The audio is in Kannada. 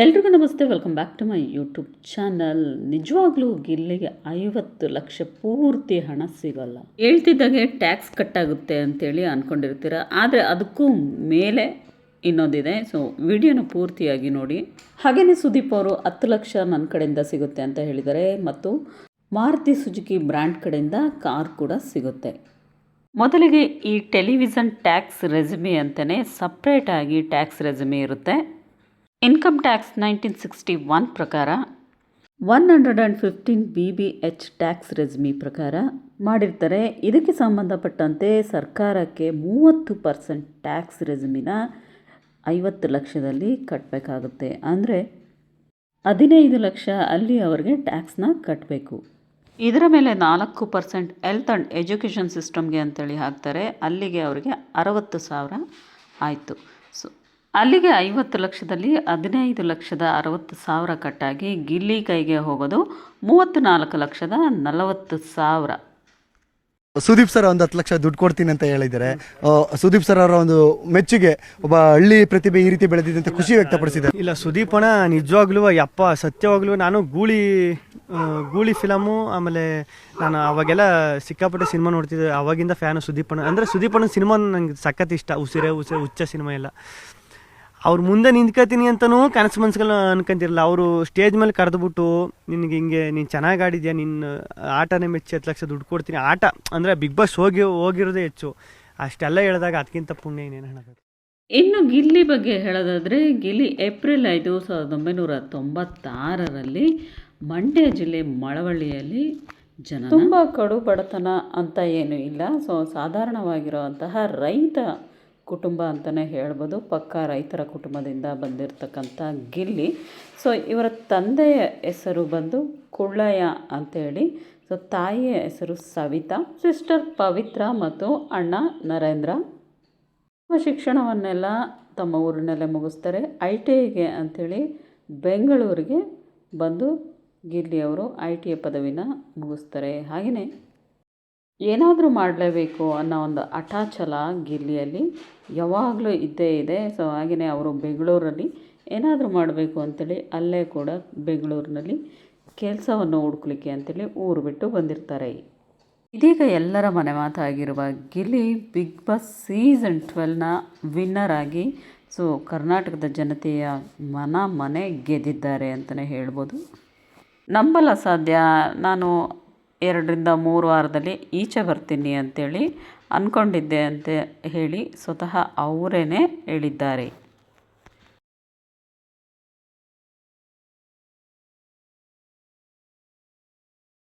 ಎಲ್ರಿಗೂ ನಮಸ್ತೆ welcome back to my YouTube channel ನಿಜವಾಗ್ಲೂ ಗಿಲ್ಲಿಗೆ ಐವತ್ತು ಲಕ್ಷ ಪೂರ್ತಿ ಹಣ ಸಿಗಲ್ಲ. ಹೇಳ್ತಿದ್ದಾಗೆ ಟ್ಯಾಕ್ಸ್ ಕಟ್ಟಾಗುತ್ತೆ ಅಂತೇಳಿ ಅಂದ್ಕೊಂಡಿರ್ತೀರ ಆದರೆ ಅದಕ್ಕೂ ಮೇಲೆ ಇನ್ನೊಂದಿದೆ. ಸೊ ವಿಡಿಯೋನ ಪೂರ್ತಿಯಾಗಿ ನೋಡಿ. ಹಾಗೆಯೇ ಸುದೀಪ್ ಅವರು ಹತ್ತು ಲಕ್ಷ ನನ್ನ ಕಡೆಯಿಂದ ಸಿಗುತ್ತೆ ಅಂತ ಹೇಳಿದ್ದಾರೆ, ಮತ್ತು ಮಾರುತಿ ಸುಜುಕಿ ಬ್ರ್ಯಾಂಡ್ ಕಡೆಯಿಂದ ಕಾರ್ ಕೂಡ ಸಿಗುತ್ತೆ. ಮೊದಲಿಗೆ ಈ ಟೆಲಿವಿಷನ್ ಟ್ಯಾಕ್ಸ್ ರೆಸ್ಮಿ ಅಂತಲೇ ಸಪ್ರೇಟಾಗಿ ಟ್ಯಾಕ್ಸ್ ರೆಸ್ಮಿ ಇರುತ್ತೆ. Income tax nineteen sixty one ಪ್ರಕಾರ one hundred and fifteen B B H tax ರೆಸ್ಮಿ ಪ್ರಕಾರ ಮಾಡಿರ್ತಾರೆ. ಇದಕ್ಕೆ ಸಂಬಂಧಪಟ್ಟಂತೆ ಸರ್ಕಾರಕ್ಕೆ ಮೂವತ್ತು ಪರ್ಸೆಂಟ್ ಟ್ಯಾಕ್ಸ್ ರೆಸ್ಮಿನ ಐವತ್ತು ಲಕ್ಷದಲ್ಲಿ ಕಟ್ಟಬೇಕಾಗುತ್ತೆ ಅಂದರೆ ಹದಿನೈದು ಲಕ್ಷ ಅಲ್ಲಿ ಅವರಿಗೆ ಟ್ಯಾಕ್ಸ್ನ ಕಟ್ಟಬೇಕು ಇದರ ಮೇಲೆ ನಾಲ್ಕು ಪರ್ಸೆಂಟ್ ಹೆಲ್ತ್ ಆ್ಯಂಡ್ ಎಜುಕೇಷನ್ ಸಿಸ್ಟಮ್ಗೆ ಅಂತೇಳಿ ಹಾಕ್ತಾರೆ. ಅಲ್ಲಿಗೆ ಅವರಿಗೆ ಅರವತ್ತು ಸಾವಿರ ಆಯಿತು. ಸೊ ಅಲ್ಲಿಗೆ ಐವತ್ತು ಲಕ್ಷದಲ್ಲಿ ಹದಿನೈದು ಲಕ್ಷದ ಅರವತ್ತು ಸಾವಿರ ಕಟ್ಟಾಗಿ ಗಿಲ್ಲಿ ಕೈಗೆ ಹೋಗೋದು ಮೂವತ್ತು ನಾಲ್ಕು ಲಕ್ಷದ ನಲವತ್ತು ಸಾವಿರ. ಸುದೀಪ್ ಸರ್ ಒಂದು ಹತ್ತು ಲಕ್ಷ ದುಡ್ಡು ಕೊಡ್ತೀನಿ ಅಂತ ಹೇಳಿದ್ದಾರೆ. ಸುದೀಪ್ ಸರ್ ಅವರ ಒಂದು ಮೆಚ್ಚುಗೆ ಒಬ್ಬ ಹಳ್ಳಿ ಪ್ರತಿಭೆ ಈ ರೀತಿ ಬೆಳೆದಿದೆ ಅಂತ ಖುಷಿ ವ್ಯಕ್ತಪಡಿಸಿದೆ ಇಲ್ಲ ಸುದೀಪ್ ಅಣ್ಣ ನಿಜವಾಗ್ಲೂ ಯಪ್ಪ ಸತ್ಯವಾಗ್ಲೂ ನಾನು ಗೂಳಿ ಆ, ಗೂಳಿ ಫಿಲಮು ಆಮೇಲೆ ನಾನು ಅವಾಗೆಲ್ಲ ಸಿಕ್ಕಾಪಟ್ಟೆ ಸಿನಿಮಾ ನೋಡ್ತಿದ್ದೆ. ಅವಾಗಿಂದ ಫ್ಯಾನು ಸುದೀಪ್ ಅಣ್ಣ. ಅಂದರೆ ಸುದೀಪ್ ಅಣ್ಣ ಸಿನಿಮಾ ನಂಗೆ ಸಖತ್ ಇಷ್ಟ. ಉಸಿರೇ ಉಸಿರೇ ಹುಚ್ಚ ಸಿನಿಮಾ ಎಲ್ಲ. ಅವ್ರ ಮುಂದೆ ನಿಂತ್ಕೋತೀನಿ ಅಂತಲೂ ಕನಸು ಮನ್ಸುಗಳನ್ನ ಅನ್ಕೊಂತಿರಲಿಲ್ಲ. ಅವರು ಸ್ಟೇಜ್ ಮೇಲೆ ಕರೆದುಬಿಟ್ಟು ನಿನಗೆ ಹಿಂಗೆ ನೀನು ಚೆನ್ನಾಗಿ ಆಡಿದ್ಯಾ ನಿನ್ನ ಆಟನೇ ಮೆಚ್ಚಿ ಹತ್ತು ಲಕ್ಷ ದುಡ್ಡು ಕೊಡ್ತೀನಿ. ಆಟ ಅಂದರೆ ಬಿಗ್ ಬಾಸ್ ಹೋಗಿ ಹೋಗಿರೋದೇ ಹೆಚ್ಚು. ಅಷ್ಟೆಲ್ಲ ಹೇಳಿದಾಗ ಅದಕ್ಕಿಂತ ಪುಣ್ಯ ಏನೇನು ಹೇಳಬೇಕು ಇನ್ನು ಗಿಲ್ಲಿ ಬಗ್ಗೆ ಹೇಳೋದಾದರೆ ಗಿಲ್ಲಿ ಏಪ್ರಿಲ್ ಐದು ಸಾವಿರದ ಒಂಬೈನೂರ ತೊಂಬತ್ತಾರರಲ್ಲಿ ಮಂಡ್ಯ ಜಿಲ್ಲೆ ಮಳವಳ್ಳಿಯಲ್ಲಿ ಜನ ತುಂಬ ಕಡು ಬಡತನ ಅಂತ ಏನೂ ಇಲ್ಲ. ಸೊ ಸಾಧಾರಣವಾಗಿರುವಂತಹ ರೈತ ಕುಟುಂಬ ಅಂತಲೇ ಹೇಳ್ಬೋದು. ಪಕ್ಕ ರೈತರ ಕುಟುಂಬದಿಂದ ಬಂದಿರತಕ್ಕಂಥ ಗಿಲ್ಲಿ. ಸೊ ಇವರ ತಂದೆಯ ಹೆಸರು ಬಂದು ಕುಳ್ಳಯ್ಯ ಅಂತೇಳಿ. ಸೊ ತಾಯಿಯ ಹೆಸರು ಸವಿತಾ. ಸಿಸ್ಟರ್ ಪವಿತ್ರ ಮತ್ತು ಅಣ್ಣ ನರೇಂದ್ರ. ಶಿಕ್ಷಣವನ್ನೆಲ್ಲ ತಮ್ಮ ಊರಿನಲ್ಲೇ ಮುಗಿಸ್ತಾರೆ. ಐ ಟಿ ಐಗೆ ಅಂಥೇಳಿ ಬೆಂಗಳೂರಿಗೆ ಬಂದು ಗಿಲ್ಲಿ ಅವರು ಐ ಟಿ ಐ ಪದವಿನ ಮುಗಿಸ್ತಾರೆ. ಹಾಗೆಯೇ ಏನಾದರೂ ಮಾಡಲೇಬೇಕು ಅನ್ನೋ ಒಂದು ಹಠಾಚಲ ಗಿಲ್ಲಿಯಲ್ಲಿ ಯಾವಾಗಲೂ ಇದ್ದೇ ಇದೆ. ಸೊ ಹಾಗೆಯೇ ಅವರು ಬೆಂಗಳೂರಲ್ಲಿ ಏನಾದರೂ ಮಾಡಬೇಕು ಅಂತೇಳಿ ಅಲ್ಲೇ ಕೂಡ ಬೆಂಗಳೂರಿನಲ್ಲಿ ಕೆಲಸವನ್ನು ಹುಡುಕ್ಲಿಕ್ಕೆ ಅಂತೇಳಿ ಊರು ಬಿಟ್ಟು ಬಂದಿರ್ತಾರೆ. ಇದೀಗ ಎಲ್ಲರ ಮನೆ ಮಾತಾಗಿರುವ ಗಿಲ್ಲಿ ಬಿಗ್ ಬಾಸ್ ಸೀಸನ್ ಟ್ವೆಲ್ನ ವಿನ್ನರ್ ಆಗಿ, ಸೊ, ಕರ್ನಾಟಕದ ಜನತೆಯ ಮನ ಮನೆ ಗೆದ್ದಿದ್ದಾರೆ ಅಂತಲೇ ಹೇಳ್ಬೋದು. ನಂಬಲ್ಲ ಸಾಧ್ಯ. ನಾನು ಎರಡರಿಂದ ಮೂರು ವಾರದಲ್ಲಿ ಈಚೆ ಬರ್ತೀನಿ ಅಂತೇಳಿ ಅಂದ್ಕೊಂಡಿದ್ದೆ ಅಂತ ಹೇಳಿ ಸ್ವತಃ ಅವರೇ ಹೇಳಿದ್ದಾರೆ.